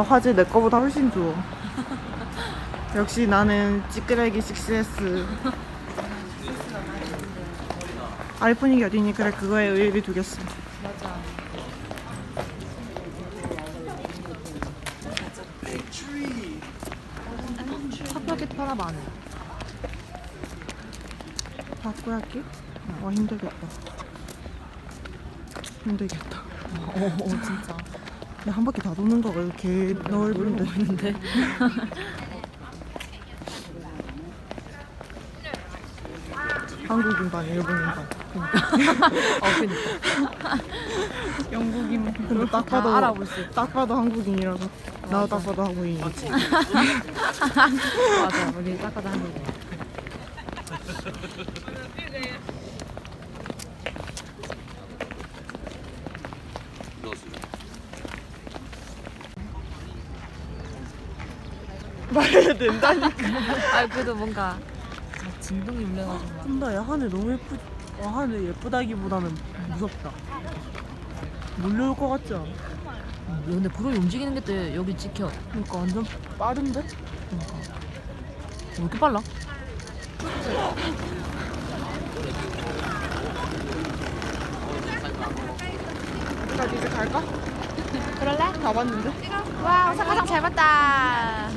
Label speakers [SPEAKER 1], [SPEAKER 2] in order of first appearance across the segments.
[SPEAKER 1] 야 화질 내 거보다 훨씬 좋아. 역시 나는 찌끄레기 6S. 아이폰이 어디니? 그래 그거에 의의를 두겠어.
[SPEAKER 2] 맞아. 타코야키 팔아 많아.
[SPEAKER 1] 바꾸야기? 와 힘들겠다. 힘들겠다.
[SPEAKER 2] 어, 어 진짜.
[SPEAKER 1] 야, 한 바퀴 다 도는 거가 이렇게 넓은데.
[SPEAKER 2] 있는데.
[SPEAKER 1] 한국인 반, 일본인 반.
[SPEAKER 2] 어 그니까.
[SPEAKER 1] 영국인. 근데 딱
[SPEAKER 2] 다
[SPEAKER 1] 봐도
[SPEAKER 2] 알아볼 수 있다.
[SPEAKER 1] 딱 봐도 한국인이라서. 나도 딱 봐도 한국인이지.
[SPEAKER 2] 맞아. 우리 닦아도 한국인.
[SPEAKER 1] 말해야 된다니까.
[SPEAKER 2] 아 그래도 뭔가 진동이 울려가지고. 막.
[SPEAKER 1] 근데 야, 하늘 너무 예쁘. 어, 하늘 예쁘다기보다는 무섭다. 몰려올 것 같지 않아?
[SPEAKER 2] 야, 근데 구름이 움직이는 게 또 여기 찍혀.
[SPEAKER 1] 그러니까 완전 빠른데?
[SPEAKER 2] 왜 이렇게 빨라?
[SPEAKER 1] 어디까지 이제 갈까?
[SPEAKER 2] 그럴래?
[SPEAKER 1] 다 봤는데?
[SPEAKER 2] 와 오사카상 잘 봤다.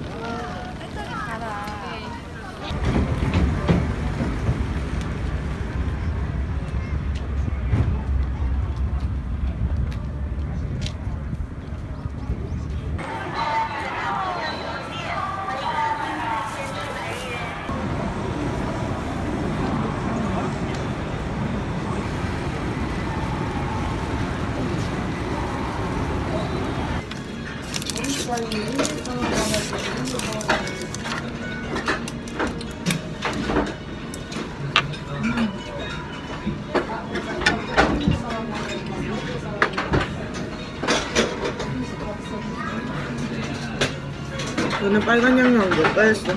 [SPEAKER 1] 너는 빨간 양념 몇 배 했어?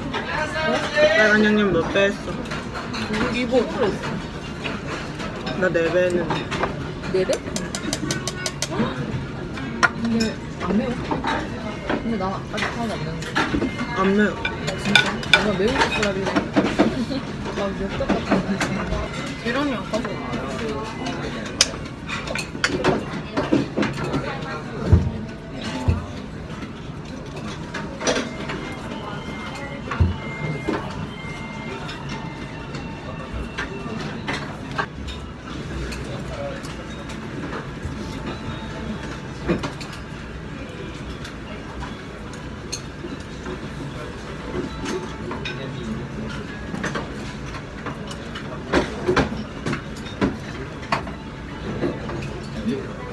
[SPEAKER 1] 빨간 양념 몇 배 했어?
[SPEAKER 2] 이거
[SPEAKER 1] 나네배 했는데.
[SPEAKER 2] 네 배? 근데 안 매워? 근데 나 아직 하나도 안 매운데.
[SPEAKER 1] 안 매워.
[SPEAKER 2] 진짜? 내가 매운 거 좋아하길래. 나 엽떡 같은
[SPEAKER 1] 이런이 아까 도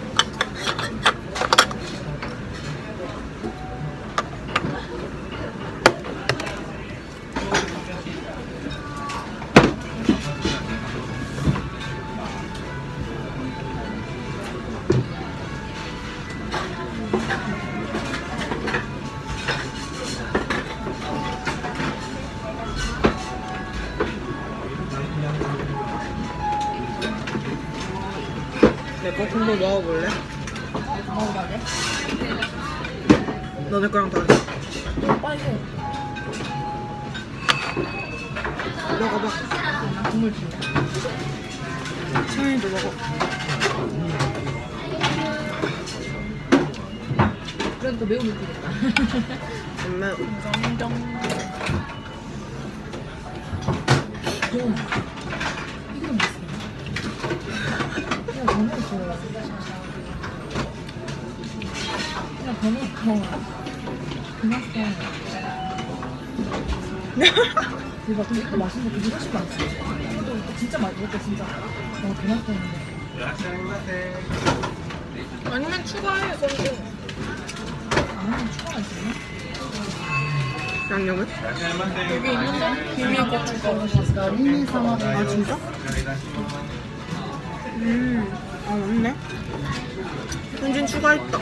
[SPEAKER 1] 내 거 콩도 먹어볼래?
[SPEAKER 2] 먹어봐야
[SPEAKER 1] 너네 거랑 다르
[SPEAKER 2] 빨리 해.
[SPEAKER 1] 먹어봐.
[SPEAKER 2] 국물 줘.
[SPEAKER 1] 채연이도 먹어.
[SPEAKER 2] 그래도 더 매운 느낌이겠다.
[SPEAKER 1] 안 매워.
[SPEAKER 2] 좀. 이거 좀 비싸. 그냥 전혀 좋아. 그냥. 그냥 써. 대박. 근데 이거 맛있는 거 되게 훨씬 많지. 이거 진짜 먹었다 진짜. 어 그냥 써는데.
[SPEAKER 1] 아니면 추가해.
[SPEAKER 2] 아무튼 추가가 있었네.
[SPEAKER 1] 양념은?
[SPEAKER 2] 여기 있는데 비밀 고추가
[SPEAKER 1] 아, 진짜? 음, 아, 맞네. 현진 추가했다.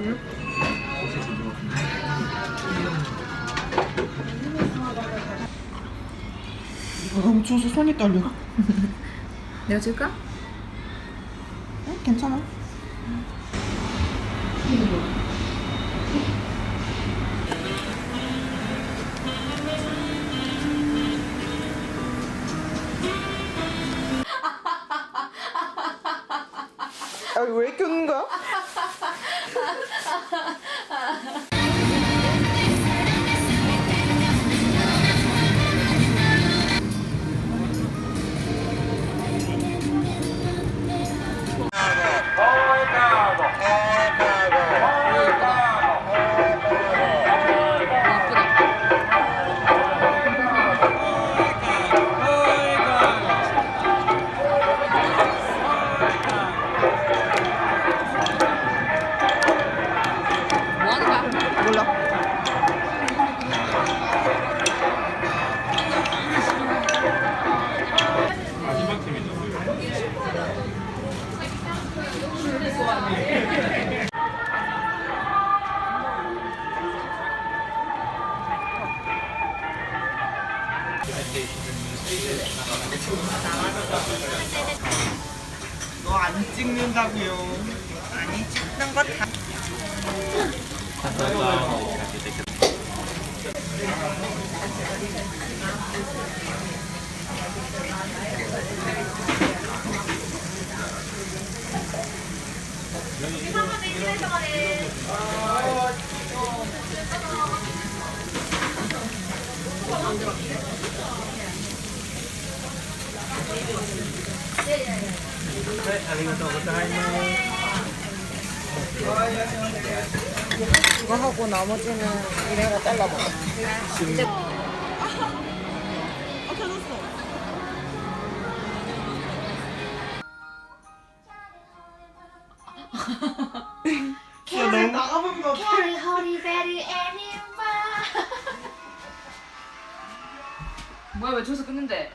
[SPEAKER 1] 응? 아, 너무 추워서 손이 떨려.
[SPEAKER 2] 내가 찍을까?
[SPEAKER 1] 응, 괜찮아. 이렇게 너 안 찍는다고요. 아니 찍는 거 다. 이거 하고 나머지는 이래가 나가보면
[SPEAKER 3] holy berry animal. 뭐야 왜 저기서 끊는데?